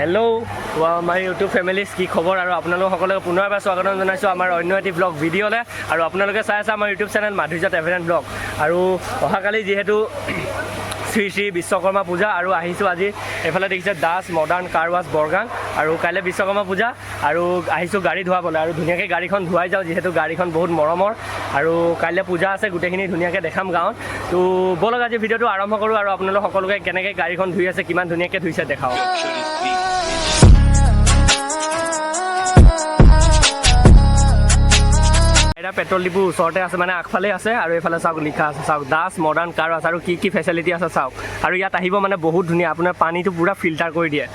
Hello' আমাৰ YouTube families কি খবৰ? আৰু আপোনালোক সকলোকে পুনৰ এবাৰ স্বাগতম জনাইছোঁ আমাৰ অন্য এটি ব্লগ ভিডিঅ'লৈ আৰু আপোনালোকে চাই আছে আমাৰ YouTube channel Madhurya travel and blog আৰু অহাকালি যিহেতু শ্ৰী শ্ৰী বিশ্বকৰ্মা পূজা আৰু আহিছোঁ আজি। এইফালে দেখিছে Das modern car wash Borgang আৰু কাইলৈ বিশ্বকৰ্মা পূজা আৰু আহিছোঁ গাড়ী ধুৱাবলৈ আৰু ধুনীয়াকৈ গাড়ীখন ধুৱাই যাওঁ যিহেতু গাড়ীখন বহুত মৰমৰ আৰু কাইলৈ পূজা আছে গোটেইখিনি ধুনীয়াকৈ দেখাম গাঁৱত। তো ব'লক আজি ভিডিঅ'টো আৰম্ভ কৰোঁ আৰু আপোনালোক সকলোকে কেনেকৈ গাড়ীখন ধুই আছে কিমান ধুনীয়াকৈ ধুইছে দেখাওঁ এটা পেট্ৰল ডিপু ওচৰতে আছে মানে আগফালে আছে আৰু এইফালে চাওক, লিখা আছে, চাওক, দাস মডাৰ্ণ কাৰ আছে আৰু কি কি ফেচিলিটি আছে চাওক। আৰু ইয়াত আহিব মানে বহুত ধুনীয়া, আপোনাৰ পানীটো পূৰা ফিল্টাৰ কৰি দিয়ে।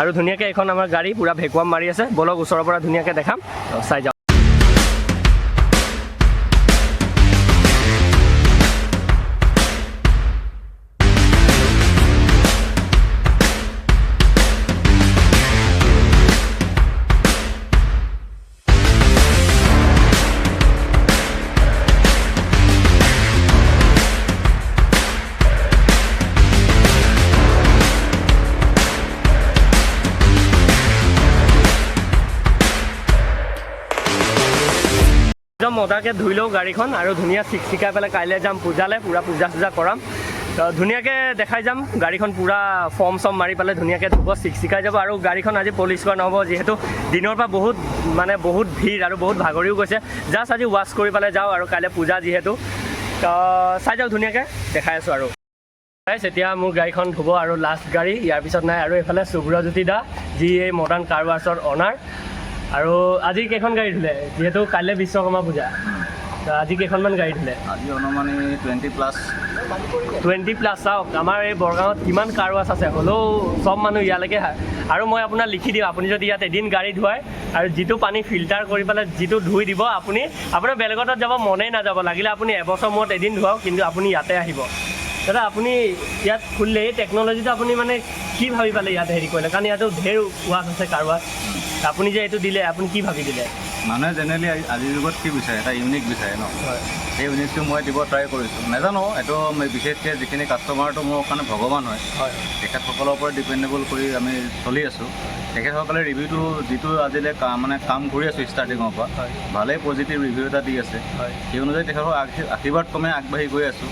আৰু ধুনীয়াকৈ এইখন আমাৰ গাড়ী পূৰা ভেকুৱাম মাৰি আছে। বলক ওচৰৰ পৰা ধুনীয়াকৈ দেখাম। চাই যাওক মজাকৈ ধুই লওঁ গাড়ীখন আৰু ধুনীয়া চিক চিকাই পেলাই কাইলৈ যাম পূজালৈ, পূৰা পূজা চূজা কৰাম। ধুনীয়াকৈ দেখাই যাম, গাড়ীখন পূৰা ফৰ্ম চৰ্ম মাৰি পেলাই ধুনীয়াকৈ ধুব, চিক চিকাই যাব আৰু গাড়ীখন আজি পলিচ কৰা নহ'ব, যিহেতু দিনৰ পৰা বহুত মানে বহুত ভিৰ আৰু বহুত ভাগৰিও গৈছে। জাষ্ট আজি ৱাছ কৰি পেলাই যাওঁ আৰু কাইলৈ পূজা যিহেতু। চাই যাওক ধুনীয়াকৈ, দেখাই আছোঁ আৰু। গাইছ এতিয়া মোৰ গাড়ীখন ধুব আৰু লাষ্ট গাড়ী, ইয়াৰ পিছত নাই আৰু এইফালে শুভ্ৰজ্যোতি দা, যি এই মডাৰ্ণ কাৰ ৱাছৰ অনাৰ আৰু আজি কেইখন গাড়ী ধুলে? যিহেতু কাইলৈ বিশ্বকৰ্মা পূজা। আজি কেইখনমান গাড়ী ধুলে? আজি অনুমানে টুৱেণ্টি প্লাছ টুৱেণ্টি প্লাছ চাওক আমাৰ এই বৰগাঁৱত কিমান কাৰ ৱাছ আছে। হ'লেও চব মানুহ ইয়ালৈকে আহে। আৰু মই আপোনাক লিখি দিওঁ আপুনি যদি ইয়াত এদিন গাড়ী ধুৱায় আৰু যিটো পানী ফিল্টাৰ কৰি পেলাই যিটো ধুই দিব আপুনি আপোনাৰ বেলেগৰ তাত যাব মনেই নাযাব। লাগিলে আপুনি এবছৰ মূৰত এদিন ধুৱাওক কিন্তু আপুনি ইয়াতে আহিব। দাদা আপুনি ইয়াত খুলিলে এই টেকন'লজিটো আপুনি মানে কি ভাবি পালে ইয়াত হেৰি কৰিলে? কাৰণ ইয়াতো ঢেৰ ৱাছ আছে কাৰ ৱাছ আপুনি যে এইটো দিলে, আপুনি কি ভাবি দিলে? মানুহে জেনেৰেলি আজিৰ যুগত কি বিচাৰে এটা ইউনিক বিচাৰে ন? সেই ইউনিকটো মই দিব ট্ৰাই কৰিছোঁ। নাজানো এইটো বিশেষকৈ যিখিনি কাষ্টমাৰটো মোৰ কাৰণে ভগৱান হয়। তেখেতসকলৰ ওপৰত ডিপেণ্ডেবল কৰি আমি চলি আছোঁ। তেখেতসকলে ৰিভিউটো যিটো আজিলৈ মানে কাম কৰি আছোঁ ষ্টাৰ্টিঙৰ পৰা ভালেই পজিটিভ ৰিভিউ এটা দি আছে। সেই অনুযায়ী তেখেতক আশীৰ্বাদ ক্ৰমে আগবাঢ়ি গৈ আছোঁ।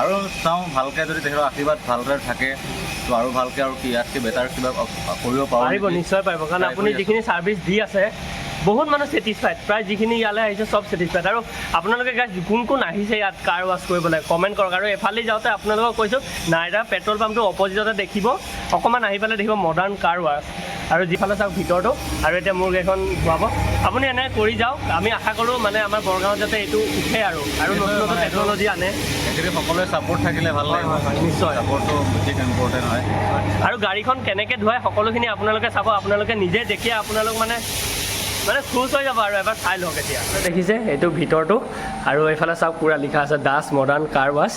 আৰু চাওঁ ভালকৈ যদি তেখেতৰ আশীৰ্বাদ ভালকৈ থাকে তো আৰু ভালকৈ আৰু কি ইয়াতকৈ বেটাৰ কিবা কৰিব পাৰোঁ পাৰিব নিশ্চয় পাৰিব। কাৰণ আপুনি যিখিনি ছাৰ্ভিচ দি আছে বহুত মানুহ ছেটিছফাইড প্ৰায় যিখিনি ইয়ালৈ আহিছে চব ছেটিছফাইড আৰু আপোনালোকে গাইজ কোন কোন আহিছে ইয়াত কাৰ ৱাছ কৰিবলৈ কমেণ্ট কৰক। আৰু এফালে যাওঁতে আপোনালোকক কৈছোঁ নাইৰা পেট্ৰল পাম্পটো অপজিটতে দেখিব। অকণমান আহি পেলাই দেখিব মডাৰ্ণ কাৰ ৱাছ আৰু যিফালে চাওক ভিতৰটো আৰু এতিয়া মোৰ গাড়ীখন ধোৱাব। আপুনি এনে কৰি যাওক আমি আশা কৰোঁ মানে আমাৰ বৰগাঁৱত যাতে এইটো উঠে আৰু। আৰু নতুন নতুন টেকন'লজি আনে। একচুৱেলি সকলোৱে ছাপোৰ্ট থাকিলে ভালো হয়, লাগিব নিশ্চয়। ছাপোৰ্টটো বেছি ইম্পৰ্টেণ্ট হয়। আৰু গাড়ীখন কেনেকৈ ধুৱাই সকলোখিনি আপোনালোকে চাব। আপোনালোকে নিজে দেখিয়ে আপোনালোক মানে মানে খুচ হৈ যাব আৰু এবাৰ চাই লওক এতিয়া। দেখিছে এইটো ভিতৰটো। আৰু এইফালে চাওক, পূৰা লিখা আছে, দাস মডাৰ্ণ কাৰ ৱাছ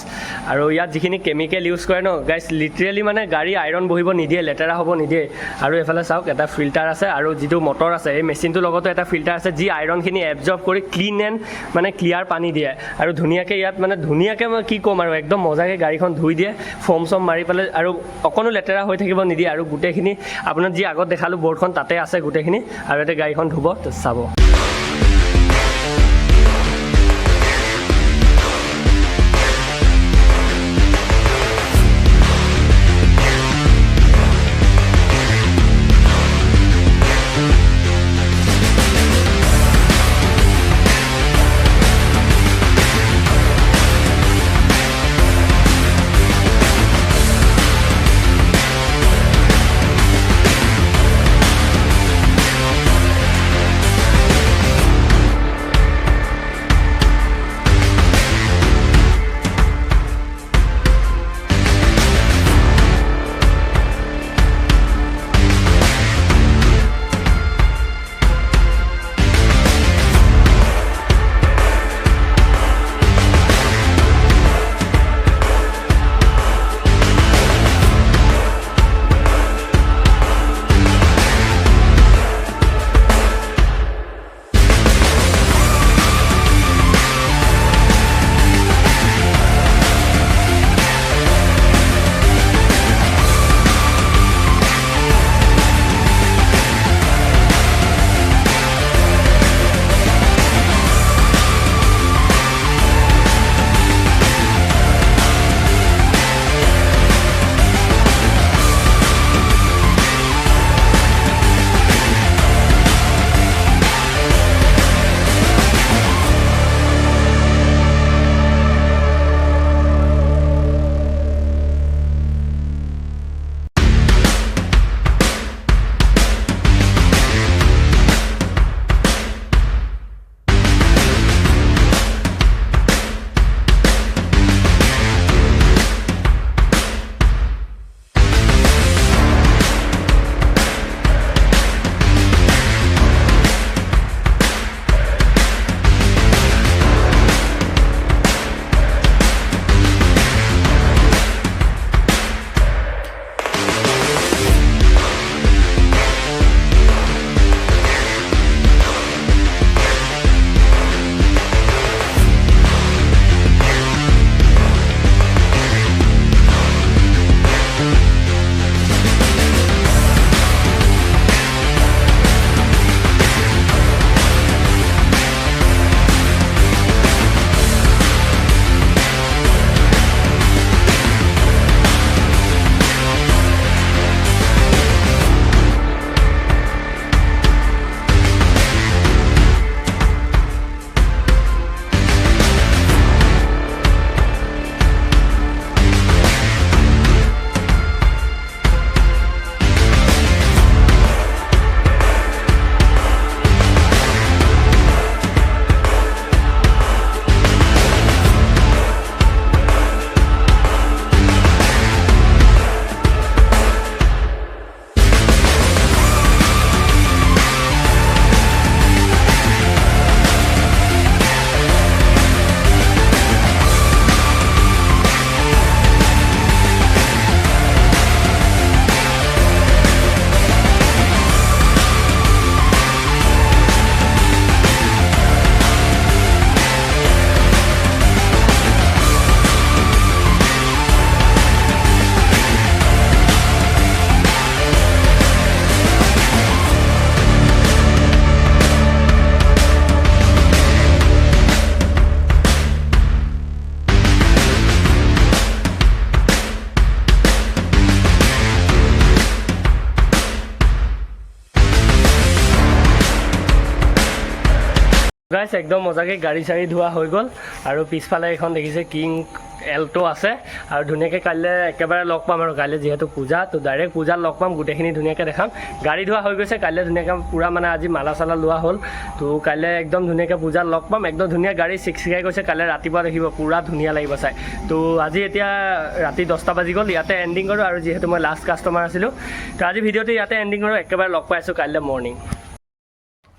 আৰু ইয়াত যিখিনি কেমিকেল ইউজ কৰে ন গাইজ লিটাৰেলি মানে গাড়ী আইৰণ বহিব নিদিয়ে, লেতেৰা হ'ব নিদিয়ে। আৰু এইফালে চাওক, এটা ফিল্টাৰ আছে, আৰু যিটো মটৰ আছে, এই মেচিনটোৰ লগতো এটা ফিল্টাৰ আছে, যি আইৰণখিনি এবজৰ্ব কৰি ক্লিন এণ্ড মানে ক্লিয়াৰ পানী দিয়ে। আৰু ধুনীয়াকৈ ইয়াত মানে ধুনীয়াকৈ মই কি ক'ম আৰু, একদম মজাকৈ গাড়ীখন ধুই দিয়ে ফৰ্ম চম মাৰি পেলাই, আৰু অকণো লেতেৰা হৈ থাকিব নিদিয়ে। আৰু গোটেইখিনি, আপোনাৰ যি আগত দেখালোঁ বৰ্ডখন, তাতে আছে গোটেইখিনি, আৰু এতিয়া গাড়ীখন ধুব। তো চাব গাইছ একদম মজাকৈ গাড়ী চাড়ী ধোৱা হৈ গ'ল আৰু পিছফালে এখন দেখিছে কিং এল্ট' আছে আৰু ধুনীয়াকৈ কাইলৈ একেবাৰে লগ পাম আৰু কাইলৈ যিহেতু পূজা, তো ডাইৰেক্ট পূজাত লগ পাম, গোটেইখিনি ধুনীয়াকৈ দেখাম। গাড়ী ধোৱা হৈ গৈছে, কাইলৈ ধুনীয়াকৈ পূৰা মানে আজি মালা চালা লোৱা হ'ল। তো কাইলৈ একদম ধুনীয়াকৈ পূজাত লগ পাম, একদম ধুনীয়া গাড়ী চিকচিকাই গৈছে, কাইলৈ ৰাতিপুৱা দেখিব, পূৰা ধুনীয়া লাগিব চাই। তো আজি এতিয়া ৰাতি দহটা বাজি গ'ল, ইয়াতে এণ্ডিং কৰোঁ আৰু যিহেতু মই লাষ্ট কাষ্টমাৰ আছিলোঁ, তো আজি ভিডিঅ'টো ইয়াতে এণ্ডিং কৰোঁ, একেবাৰে লগ পাই আছোঁ কাইলৈ মৰ্ণিং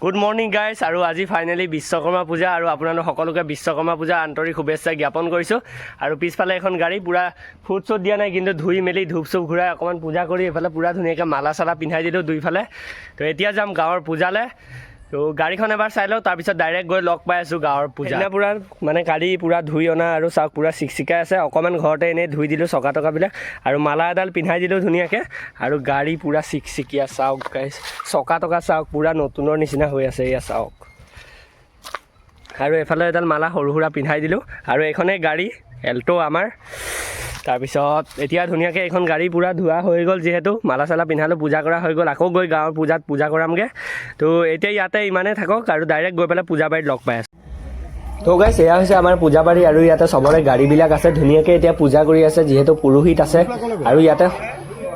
গুড মৰ্ণিং গাইজ আৰু আজি ফাইনেলি বিশ্বকৰ্মা পূজা আৰু আপোনালোক সকলোকে বিশ্বকৰ্মা পূজা আন্তৰিক শুভেচ্ছা জ্ঞাপন কৰিছোঁ। আৰু পিছফালে এখন গাড়ী পূৰা ফুট চুট দিয়া নাই কিন্তু ধুই মেলি ধূপ চুপ ঘূৰাই অকণমান পূজা কৰি এইফালে পূৰা ধুনীয়াকৈ মালা চালা পিন্ধাই দিলোঁ দুইফালে। তো এতিয়া যাম গাঁৱৰ পূজালৈ। তো গাড়ীখন এবাৰ চাই লওঁ, তাৰপিছত ডাইৰেক্ট গৈ লগ পাই আছোঁ গাঁৱৰ পূজা পূৰা মানে গাড়ী পূৰা ধুই অনা আৰু চাওক, পূৰা চিকচিকাই আছে, অকণমান ঘৰতে এনেই ধুই দিলোঁ চকা টকাবিলাক আৰু মালা এডাল পিন্ধাই দিলোঁ ধুনীয়াকৈ আৰু গাড়ী পূৰা চিকচিকীয়া, চাওক চকা টকা চাওক, পূৰা নতুনৰ নিচিনা হৈ আছে এয়া চাওক। আৰু এফালে এডাল মালা সৰু সুৰা পিন্ধাই দিলোঁ আৰু এইখনেই গাড়ী, এল্ট' আমাৰ। তাৰপিছত এতিয়া ধুনীয়াকৈ এইখন গাড়ী পূৰা ধোৱা হৈ গ'ল যিহেতু মালা চালা পিন্ধালোঁ পূজা কৰা হৈ গ'ল আকৌ গৈ গাঁৱৰ পূজাত পূজা কৰামগৈ। তো এতিয়া ইয়াতে ইমানেই থাকক আৰু ডাইৰেক্ট গৈ পেলাই পূজা বাৰীত লগ পাই আছোঁ। তো গাইছ এয়া হৈছে আমাৰ পূজাবাৰী আৰু ইয়াতে চবৰে গাড়ীবিলাক আছে। ধুনীয়াকৈ এতিয়া পূজা কৰি আছে যিহেতু পুৰোহিত আছে। আৰু ইয়াতে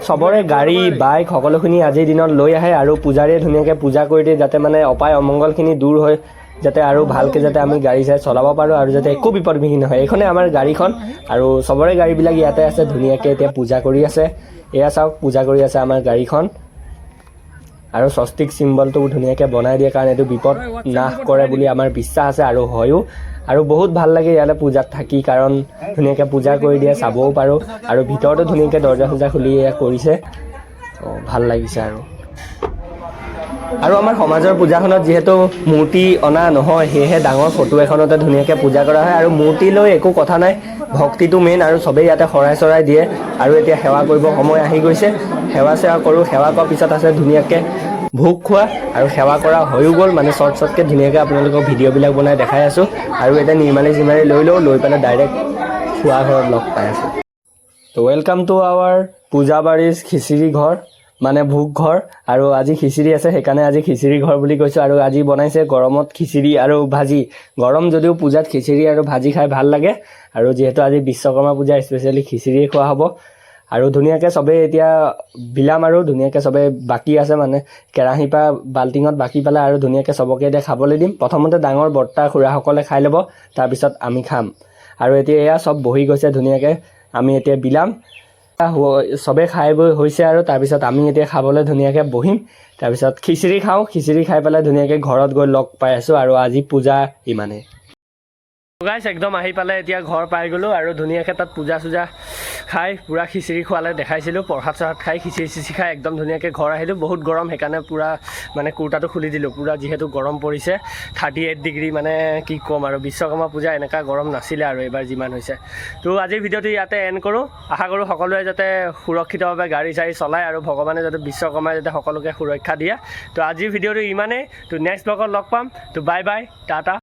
চবৰে গাড়ী বাইক সকলোখিনি আজিৰ দিনত লৈ আহে আৰু পূজাৰীয়ে ধুনীয়াকৈ পূজা কৰি দিয়ে যাতে মানে অপায় অমংগলখিনি দূৰ হয় যাতে আৰু ভালকৈ যাতে আমি গাড়ী চাই চলাব পাৰোঁ আৰু যাতে একো বিপদ বিঘিন নহয় এইখনে আমাৰ গাড়ীখন আৰু চবৰে গাড়ীবিলাক ইয়াতে আছে, ধুনীয়াকৈ এতিয়া পূজা কৰি আছে। এয়া চাওক, পূজা কৰি আছে আমাৰ গাড়ীখন। আৰু স্বস্তিক চিম্বলটো ধুনীয়াকৈ বনাই দিয়ে কাৰণ এইটো বিপদ নাশ কৰে বুলি আমাৰ বিশ্বাস আছে আৰু হয়ো। আৰু বহুত ভালো লাগে ইয়াতে পূজাত থাকি কাৰণ ধুনীয়াকৈ পূজা কৰি দিয়ে, চাবও পাৰোঁ। আৰু ভিতৰতো ধুনীয়াকৈ দৰ্জা চৰ্জা খুলি কৰিছে। ভালো লাগিছে আৰু। আৰু আমাৰ সমাজৰ পূজাখনত যিহেতু মূৰ্তি অনা নহয় সেয়েহে ডাঙৰ ফটো এখনতে ধুনীয়াকৈ পূজা কৰা হয় আৰু মূৰ্তি লৈ একো কথা নাই ভক্তিটো মেইন আৰু চবেই ইয়াতে শৰাই চৰাই দিয়ে আৰু এতিয়া সেৱা কৰিব সময় আহি গৈছে সেৱা চেৱা কৰোঁ সেৱা কৰাৰ পিছত আছে ধুনীয়াকৈ ভোগ খোৱা আৰু সেৱা কৰা হৈও গ'ল মানে শ্বৰ্ট শ্বৰ্টকৈ ধুনীয়াকৈ আপোনালোকক ভিডিঅ'বিলাক বনাই দেখাই আছোঁ আৰু এতিয়া নিৰ্মালি চিমালি লৈ লওঁ লৈ পেলাই ডাইৰেক্ট খোৱা ঘৰত লগ পাই আছোঁ। ৱেলকাম টু আৱাৰ পূজাবাৰীজ খিচিৰি ঘৰ। মানে ভোগ ঘৰ আৰু আজি খিচিৰি আছে সেইকাৰণে আজি খিচিৰি ঘৰ বুলি কৈছোঁ আৰু আজি বনাইছে গৰমত খিচিৰি আৰু ভাজি। গৰম যদিও পূজাত খিচিৰি আৰু ভাজি খাই ভাল লাগে আৰু যিহেতু আজি বিশ্বকৰ্মা পূজা স্পেচিয়েলি খিচিৰিয়ে খোৱা হ'ব। আৰু ধুনীয়াকৈ চবেই এতিয়া বিলাম আৰু ধুনীয়াকৈ চবেই বাকী আছে মানে কেৰাহীৰ পৰা বাল্টিঙত বাকী পেলাই আৰু ধুনীয়াকৈ চবকে এতিয়া খাবলৈ দিম। প্ৰথমতে ডাঙৰ বৰ্তা খুৰাসকলে খাই ল'ব তাৰপিছত আমি খাম। আৰু এতিয়া এয়া চব বহি গৈছে ধুনীয়াকৈ আমি এতিয়া বিলাম হ- চবে খাই বৈ হৈছে আৰু তাৰপিছত আমি এতিয়া খাবলৈ ধুনীয়াকৈ বহিম। তাৰপিছত খিচিৰি খাওঁ খিচিৰি খাই পেলাই ধুনীয়াকৈ ঘৰত গৈ লগ পাই আছোঁ আৰু আজি পূজা ইমানেই। গাইছ একদম আহি পালে এতিয়া ঘৰ পাই গ'লোঁ আৰু ধুনীয়াকৈ তাত পূজা চূজা খাই, পূৰা খিচিৰি খোৱালে দেখাইছিলোঁ, প্ৰসাদ চসাদ খাই, খিচিৰি চিচিৰি খাই, একদম ধুনীয়াকৈ ঘৰ আহিলোঁ। বহুত গৰম, সেইকাৰণে পূৰা মানে কুৰ্তাটো খুলি দিলোঁ। পূৰা যিহেতু গৰম পৰিছে থাৰ্টি এইট ডিগ্ৰী মানে কি ক'ম আৰু, বিশ্বকৰ্মা পূজা এনেকুৱা গৰম নাছিলে আৰু এইবাৰ যিমান হৈছে। তো আজিৰ ভিডিঅ'টো ইয়াতে এণ্ড কৰোঁ। আশা কৰোঁ সকলোৱে যাতে সুৰক্ষিতভাৱে গাড়ী চাড়ী চলায় আৰু ভগৱানে যাতে বিশ্বকৰ্মাই যাতে সকলোকে সুৰক্ষা দিয়ে। তো আজিৰ ভিডিঅ'টো ইমানেই। তো নেক্সট ব্লগত লগ পাম। তো বাই বাই টাটা।